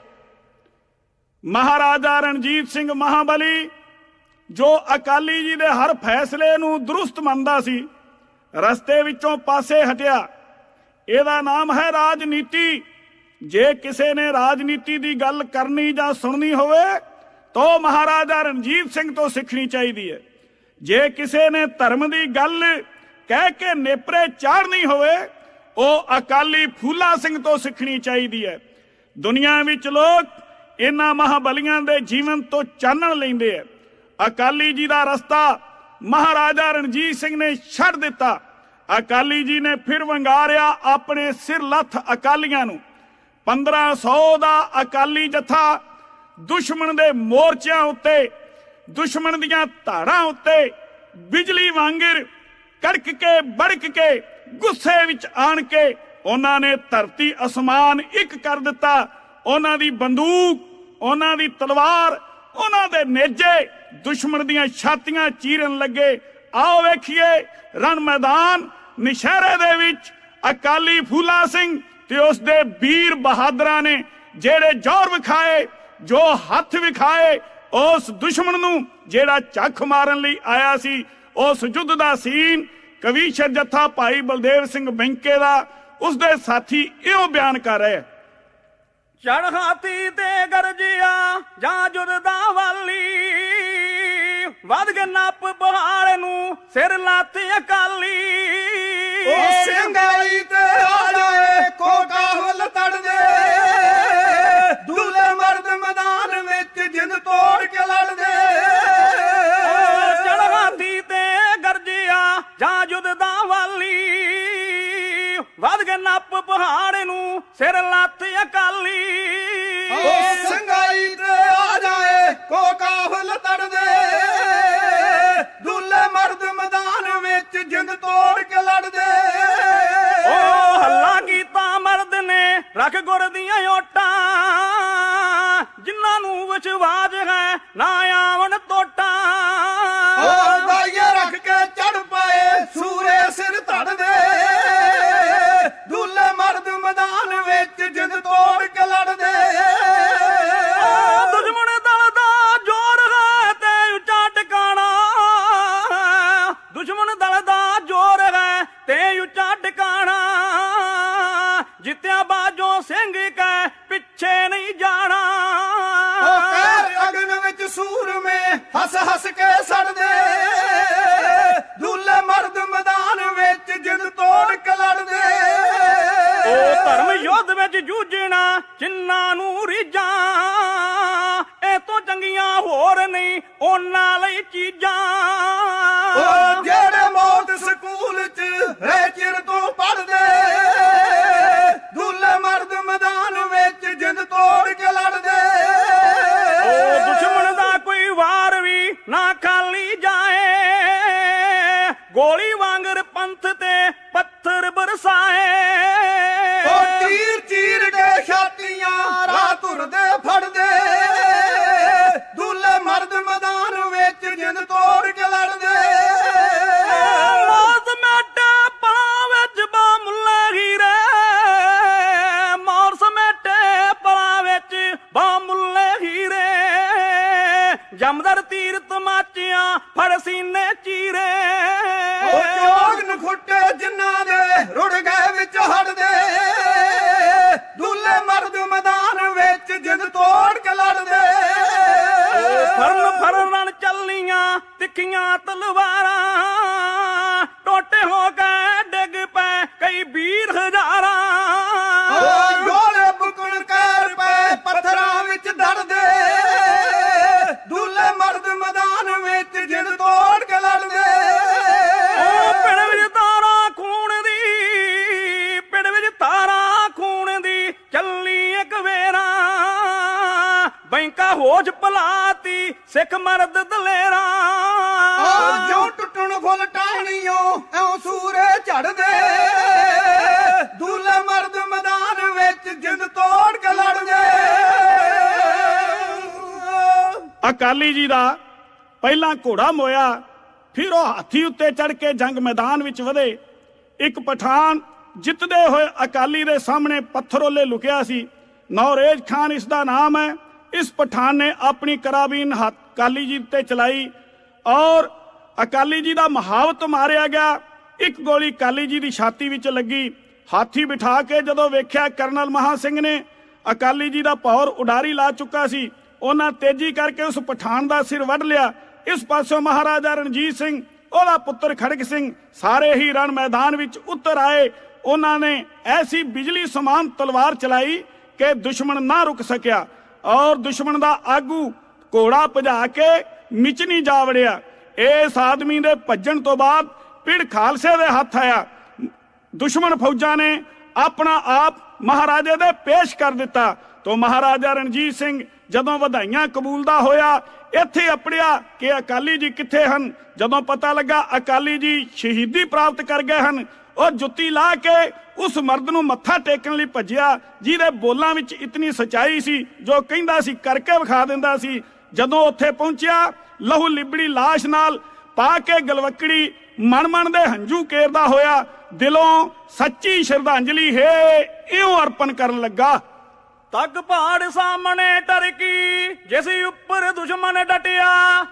ਮਹਾਰਾਜਾ ਰਣਜੀਤ ਸਿੰਘ ਮਹਾਬਲੀ, ਜੋ ਅਕਾਲੀ ਜੀ ਦੇ ਹਰ ਫੈਸਲੇ ਨੂੰ ਦਰੁਸਤ ਮੰਨਦਾ ਸੀ, ਰਸਤੇ ਵਿੱਚੋਂ ਪਾਸੇ ਹਟਿਆ। ਇਹਦਾ ਨਾਮ ਹੈ ਰਾਜਨੀਤੀ। ਜੇ ਕਿਸੇ ਨੇ ਰਾਜਨੀਤੀ ਦੀ ਗੱਲ ਕਰਨੀ ਜਾਂ ਸੁਣਨੀ ਹੋਵੇ, ਤਾਂ ਮਹਾਰਾਜਾ ਰਣਜੀਤ ਸਿੰਘ ਤੋਂ ਸਿੱਖਣੀ ਚਾਹੀਦੀ ਹੈ। ਜੇ ਕਿਸੇ ਨੇ ਧਰਮ ਦੀ ਗੱਲ ਕਹਿ ਕੇ ਨੇਪਰੇ ਚਾੜਨੀ ਹੋਵੇ, ਉਹ ਅਕਾਲੀ ਫੂਲਾ ਸਿੰਘ ਤੋਂ ਸਿੱਖਣੀ ਚਾਹੀਦੀ ਹੈ। ਦੁਨੀਆ ਵਿੱਚ ਲੋਕ ਇਹਨਾਂ ਮਹਾਬਲੀਆਂ ਦੇ ਜੀਵਨ ਤੋਂ ਚਾਨਣ ਲੈਂਦੇ ਆ ਅਕਾਲੀ ਜੀ ਦਾ ਰਸਤਾ ਮਹਾਰਾਜਾ ਰਣਜੀਤ ਸਿੰਘ ਨੇ ਛੱਡ ਦਿੱਤਾ। ਅਕਾਲੀ ਜੀ ਨੇ ਫਿਰ ਵੰਗਾਰਿਆ ਆਪਣੇ ਸਿਰ ਲੱਥ ਅਕਾਲੀਆਂ ਨੂੰ। 1500 ਦਾ ਅਕਾਲੀ ਜਥਾ ਦੁਸ਼ਮਣ ਦੇ ਮੋਰਚਿਆਂ ਉੱਤੇ, ਦੁਸ਼ਮਣ ਦੀਆਂ ਧਾਰਾਂ ਉੱਤੇ ਬਿਜਲੀ ਵਾਂਗਰ ਕੜਕ ਕੇ, ਬੜਕ ਕੇ, ਗੁੱਸੇ ਵਿੱਚ ਆਣ ਕੇ ਉਹਨਾਂ ਨੇ ਧਰਤੀ ਅਸਮਾਨ ਇੱਕ ਕਰ ਦਿੱਤਾ। ਉਹਨਾਂ ਦੀ ਬੰਦੂਕ, ਉਹਨਾਂ ਦੀ ਤਲਵਾਰ, ਉਹਨਾਂ ਦੇ ਨੇਜੇ ਦੁਸ਼ਮਣ ਦੀਆਂ ਛਾਤੀਆਂ ਚੀਰਨ ਲੱਗੇ। ਆਓ ਵੇਖੀਏ, ਰਣ ਮੈਦਾਨ ਨਿਸ਼ਹਿਰੇ ਦੇ ਵਿੱਚ ਅਕਾਲੀ ਫੂਲਾ ਸਿੰਘ ਤੇ ਉਸ ਦੇ ਵੀਰ ਬਹਾਦਰਾਂ ਨੇ ਜਿਹੜੇ ਜੋਰ ਵਿਖਾਏ, ਜੋ ਹੱਥ ਵਿਖਾਏ, ਉਸ ਦੁਸ਼ਮਣ ਨੂੰ ਜਿਹੜਾ ਚੱਖ ਮਾਰਨ ਲਈ ਆਇਆ ਸੀ ਉਸ ਯੁੱਧ ਦਾ ਸੀਨ ਕਵੀਸ਼ਰ ਜੱਥਾ ਭਾਈ ਬਲਦੇਵ ਸਿੰਘ ਬੈਂਕੇ ਦਾ ਉਸ ਦੇ ਸਾਥੀ ਇਉਂ ਬਿਆਨ ਕਰ ਰਹੇ ਚੜ ਹਾਥੀ ਤੇ ਗਰਜਿਆ ਜਾਂ ਜੁਦ ਦਾ ਵਾਲੀ। ਵਧ ਕੇ ਨੱਪ ਪਹਾੜ ਨੂੰ ਸਿਰ ਲੱਤ ਅਕਾਲੀ। ਉਹ ਸਿੰਘਾਈ ਤੇ ਆ ਜਾਏ ਕੋਕਾ ਹੁੱਲ ਤੜਦੇ ਦੂਲੇ ਮਰਦ ਮੈਦਾਨ ਵਿੱਚ ਜਿੰਦ ਤੋੜ ਕੇ ਲੜਦੇ ਪਹਾੜ ਨੂੰ ਸਿਰ ਲੱਤ ਅਕਾਲੀ। ਉਹ ਸਿੰਘਾਈ ਤੇ ਆ ਜਾਏ ਕੋਕਾ ਹੁੱਲ ਤੜਦੇ। ਦੂਲੇ ਮਰਦ ਮੈਦਾਨ ਵਿੱਚ ਜਿੰਦ ਤੋੜ ਕੇ ਲੜਦੇ। ਓ ਹੱਲਾ ਕੀਤਾ ਮਰਦ ਨੇ ਰੱਖ ਗੁਰ ਦੀਆਂ ਓਟਾਂ ਜੋ ਸਿੰਘ ਕੈ, ਪਿੱਛੇ ਨਹੀਂ ਜਾਣਾ। ਉਹ ਕਹਿਰ ਅਗਨ ਵਿੱਚ ਸੂਰਮੇ ਹੱਸ ਹੱਸ ਕੇ ਸੜਦੇ। ਬੈਂਕਾ ਹੋਜ ਭਲਾਤੀ ਸਿੱਖ ਮਰਦ ਦਲੇਰਾ। ਜੋ ਟੁੱਟਣ ਫੁੱਲ ਟਾਹਣੀਓ ਐਉਂ ਸੂਰੇ ਝੜਦੇ। ਦੂਲੇ ਮਰਦ ਮੈਦਾਨ ਵਿੱਚ ਜਿੰਦ ਤੋੜ ਕੇ ਲੜਦੇ। ਅਕਾਲੀ ਜੀ ਦਾ ਪਹਿਲਾਂ ਘੋੜਾ ਮੋਇਆ ਫਿਰ ਉਹ ਹਾਥੀ ਉੱਤੇ ਚੜ ਕੇ ਜੰਗ ਮੈਦਾਨ ਵਿੱਚ ਵਧੇ। ਇੱਕ ਪਠਾਨ ਜਿੱਤਦੇ ਹੋਏ ਅਕਾਲੀ ਦੇ ਸਾਹਮਣੇ ਪੱਥਰੋਲੇ ਲੁਕਿਆ ਸੀ। ਨੌਰੇਜ ਖਾਨ ਇਸ ਦਾ ਨਾਮ ਹੈ। ਇਸ ਪਠਾਨ ਨੇ ਆਪਣੀ ਕਰਾਬੀਨ ਹੱਥ ਅਕਾਲੀ ਜੀ ਤੇ ਚਲਾਈ ਔਰ ਅਕਾਲੀ ਜੀ ਦਾ ਮਹਾਵਤ ਮਾਰਿਆ ਗਿਆ। ਇੱਕ ਗੋਲੀ ਕਾਲੀ ਜੀ ਦੀ ਛਾਤੀ ਵਿੱਚ ਲੱਗੀ। ਹਾਥੀ ਬਿਠਾ ਕੇ ਜਦੋਂ ਵੇਖਿਆ ਕਰਨਲ ਮਹਾ ਸਿੰਘ ਨੇ ਅਕਾਲੀ ਜੀ ਦਾ ਪੌਰ ਉਡਾਰੀ ਲਾ ਚੁੱਕਾ ਸੀ, ਉਹਨਾਂ ਤੇਜ਼ੀ ਕਰਕੇ ਉਸ ਪਠਾਨ ਦਾ ਸਿਰ ਵੱਢ ਲਿਆ। ਇਸ ਪਾਸੋਂ ਮਹਾਰਾਜਾ ਰਣਜੀਤ ਸਿੰਘ, ਉਹਦਾ ਪੁੱਤਰ ਖੜਕ ਸਿੰਘ ਸਾਰੇ ਹੀ ਰਣ ਮੈਦਾਨ ਵਿੱਚ ਉਤਰ ਆਏ। ਉਹਨਾਂ ਨੇ ਐਸੀ ਬਿਜਲੀ ਸਮਾਨ ਤਲਵਾਰ ਚਲਾਈ ਕਿ ਦੁਸ਼ਮਣ ਨਾ ਰੁਕ ਸਕਿਆ। ਔਰ ਦੁਸ਼ਮਣ ਦਾ ਆਗੂ ਘੋੜਾ ਭਜਾ ਕੇ ਮਿਚਨੀ ਜਾ ਵੜਿਆ। ਇਸ ਆਦਮੀ ਦੇ ਭੱਜਣ ਤੋਂ ਬਾਅਦ ਪਿੜ ਖਾਲਸੇ ਦੇ ਹੱਥ ਆਇਆ। ਦੁਸ਼ਮਣ ਫੌਜਾਂ ਨੇ ਆਪਣਾ ਆਪ ਮਹਾਰਾਜੇ ਦੇ ਪੇਸ਼ ਕਰ ਦਿੱਤਾ। ਤੋਂ ਮਹਾਰਾਜਾ ਰਣਜੀਤ ਸਿੰਘ ਜਦੋਂ ਵਧਾਈਆਂ ਕਬੂਲਦਾ ਹੋਇਆ, ਇੱਥੇ ਅਪੜਿਆ ਕਿ ਅਕਾਲੀ ਜੀ ਕਿੱਥੇ ਹਨ? ਜਦੋਂ ਪਤਾ ਲੱਗਾ ਅਕਾਲੀ ਜੀ ਸ਼ਹੀਦੀ ਪ੍ਰਾਪਤ ਕਰ ਗਏ ਹਨ ਉਹ ਜੁੱਤੀ ਲਾ ਕੇ ਉਸ ਮਰਦ ਨੂੰ ਮੱਥਾ ਟੇਕਣ ਲਈ ਭੱਜਿਆ, ਜਿਹਦੇ ਬੋਲਾਂ ਵਿੱਚ ਇਤਨੀ ਸਚਾਈ ਸੀ, ਜੋ ਕਹਿੰਦਾ ਸੀ, ਕਰਕੇ ਵਿਖਾ ਦਿੰਦਾ ਸੀ। ਜਦੋਂ ਉੱਥੇ ਪਹੁੰਚਿਆ, ਲਹੂ ਲਿਬੜੀ ਲਾਸ਼ ਨਾਲ ਪਾ ਕੇ ਗਲਵਕੜੀ ਮਨ ਮਨ ਦੇ ਹੰਝੂ ਕੇਰਦਾ ਹੋਇਆ, ਦਿਲੋਂ ਸੱਚੀ ਸ਼ਰਧਾਂਜਲੀ ਹੈ, ਇਉਂ ਅਰਪਣ ਕਰਨ ਲੱਗਾ। ਤੱਕ ਪਹਾੜ ਸਾਹਮਣੇ ਟਰਕੀ ਜਿਸ ਉੱਪਰ ਦੁਸ਼ਮਣ ਡਟਿਆ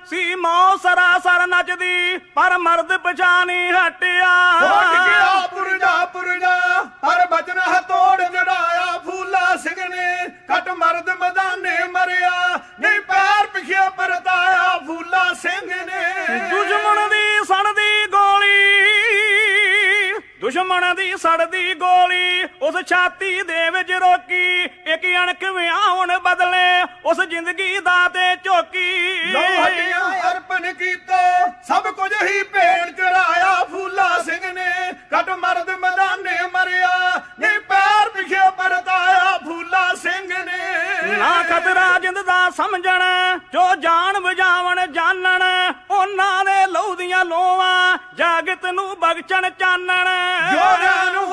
ਸੀ ਮੌ ਸਰਾਸਰ ਨੱਚਦੀ ਪਰ ਮਰਦ ਪਛਾਣੀ ਹਟਿਆ। ਉੱਡ ਗਿਆ ਪੁਰਜਾ ਪੁਰਜਾ ਪਰ ਬਚਨ ਹਤੋੜ ਜੜਾਇਆ ਫੂਲਾ ਸਿੰਘ ਨੇ ਕਟ ਮਰਦ ਮੈਦਾਨੇ ਮਰਿਆ। ਨਹੀਂ ਪੈਰ ਪਿਖਿਆ ਪਰਤਾਇਆ ਫੂਲਾ ਸਿੰਘ ਨੇ ਦੁਸ਼ਮਣ ਦੀ ਸੜਦੀ ਗੋਲੀ ਦੁਸ਼ਮਣ ਦੀ ਸੜਦੀ ਗੋਲੀ ਉਸ ਛਾਤੀ ਦੇ ਵਿੱਚ ਰੋਕੀ ਇੱਕ ਅਣਖ ਵਿਆਹਣ ਬਦਲੇ ਉਸ ਜ਼ਿੰਦਗੀ ਦਾ ਤੇ ਝੋਕੀ। ਲੋ ਹੱਡੀਆਂ ਅਰਪਣ ਕੀਤਾ ਸਭ ਕੁਝ ਹੀ ਭੇਣ ਚੜਾਇਆ ਫੂਲਾ ਸਿੰਘ ਨੇ। ਕਟ ਮਰਦ ਮੈਦਾਨੇ ਮਰਿਆ ਨਹੀਂ ਪੈਰ ਪਿਖਿਆ ਪਰਤਾਇਆ ਫੂਲਾ ਸਿੰਘ ਨੇ। ਨਾ ਖਤਰਾ ਜਿੰਦ ਦਾ ਸਮਝਣ ਜੋ ਜਾਣ ਬੁਝਾਵਣ ਜਾਣਨ ਉਹਨਾਂ ਦੇ ਲਹੂ ਦੀਆਂ ਲੋਆਂ ਜਾਗਤ ਨੂੰ ਬਖਸ਼ਣ ਚਾਨਣ। ਜੋੜਾਂ ਨੂੰ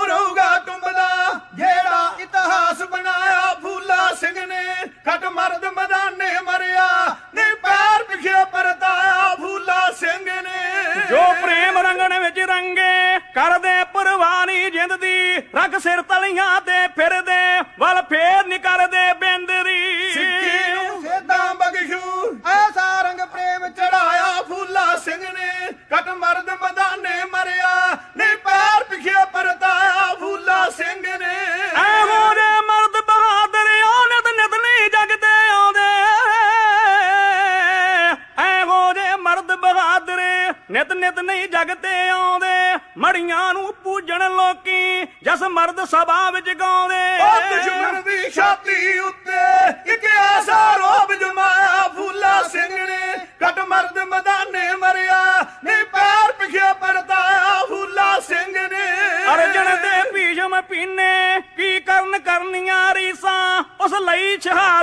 ਲਈ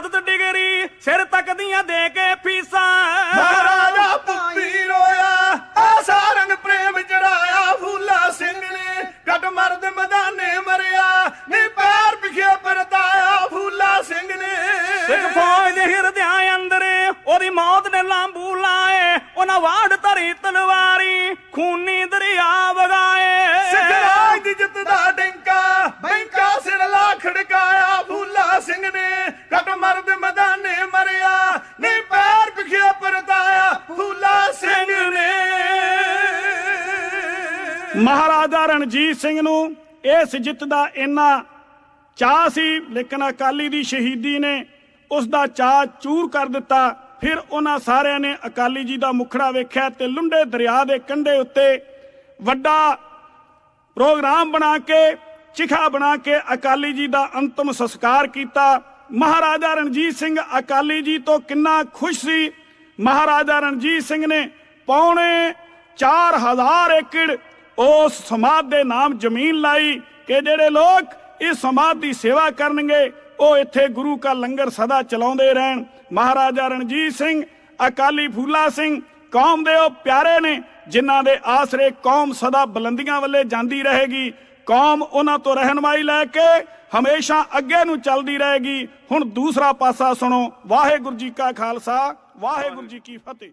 ਰਣਜੀਤ ਸਿੰਘ ਨੂੰ ਇਸ ਜਿੱਤ ਦਾ ਇੰਨਾ ਚਾਹ ਸੀ, ਲੇਕਿਨ ਅਕਾਲੀ ਦੀ ਸ਼ਹੀਦੀ ਨੇ ਉਸ ਦਾ ਚਾਹ ਚੂਰ ਕਰ ਦਿੱਤਾ। ਫਿਰ ਉਹਨਾਂ ਸਾਰਿਆਂ ਨੇ ਅਕਾਲੀ ਜੀ ਦਾ ਮੁਖੜਾ ਵੇਖਿਆ ਤੇ ਲੁੰਡੇ ਦਰਿਆ ਦੇ ਕੰਢੇ ਉੱਤੇ ਵੱਡਾ ਪ੍ਰੋਗਰਾਮ ਬਣਾ ਕੇ, ਚਿਖਾ ਬਣਾ ਕੇ ਅਕਾਲੀ ਜੀ ਦਾ ਅੰਤਮ ਸੰਸਕਾਰ ਕੀਤਾ। ਮਹਾਰਾਜਾ ਰਣਜੀਤ ਸਿੰਘ ਅਕਾਲੀ ਜੀ ਤੋਂ ਕਿੰਨਾ ਖੁਸ਼ ਸੀ। ਮਹਾਰਾਜਾ ਰਣਜੀਤ ਸਿੰਘ ਨੇ ਪੌਣੇ 4000 ਏਕੜ ਉਸ ਸਮਾਜ ਦੇ ਨਾਮ ਜ਼ਮੀਨ ਲਾਈ ਕਿ ਜਿਹੜੇ ਲੋਕ ਇਸ ਸਮਾਜ ਦੀ ਸੇਵਾ ਕਰਨਗੇ, ਉਹ ਇੱਥੇ ਗੁਰੂ ਕਾ ਲੰਗਰ ਸਦਾ ਚਲਾਉਂਦੇ ਰਹਿਣ। ਮਹਾਰਾਜਾ ਰਣਜੀਤ ਸਿੰਘ, ਅਕਾਲੀ ਫੂਲਾ ਸਿੰਘ, ਕੌਮ ਦੇ ਉਹ ਪਿਆਰੇ ਨੇ, ਜਿਨ੍ਹਾਂ ਦੇ ਆਸਰੇ ਕੌਮ ਸਦਾ ਬੁਲੰਦੀਆਂ ਵੱਲੇ ਜਾਂਦੀ ਰਹੇਗੀ। ਕੌਮ ਉਹਨਾਂ ਤੋਂ ਰਹਿਨਮਾਈ ਲੈ ਕੇ ਹਮੇਸ਼ਾ ਅੱਗੇ ਨੂੰ ਚੱਲਦੀ ਰਹੇਗੀ। ਹੁਣ ਦੂਸਰਾ ਪਾਸਾ ਸੁਣੋ। ਵਾਹਿਗੁਰੂ ਜੀ ਕਾ ਖਾਲਸਾ, ਵਾਹਿਗੁਰੂ ਜੀ ਕੀ ਫਤਿਹ।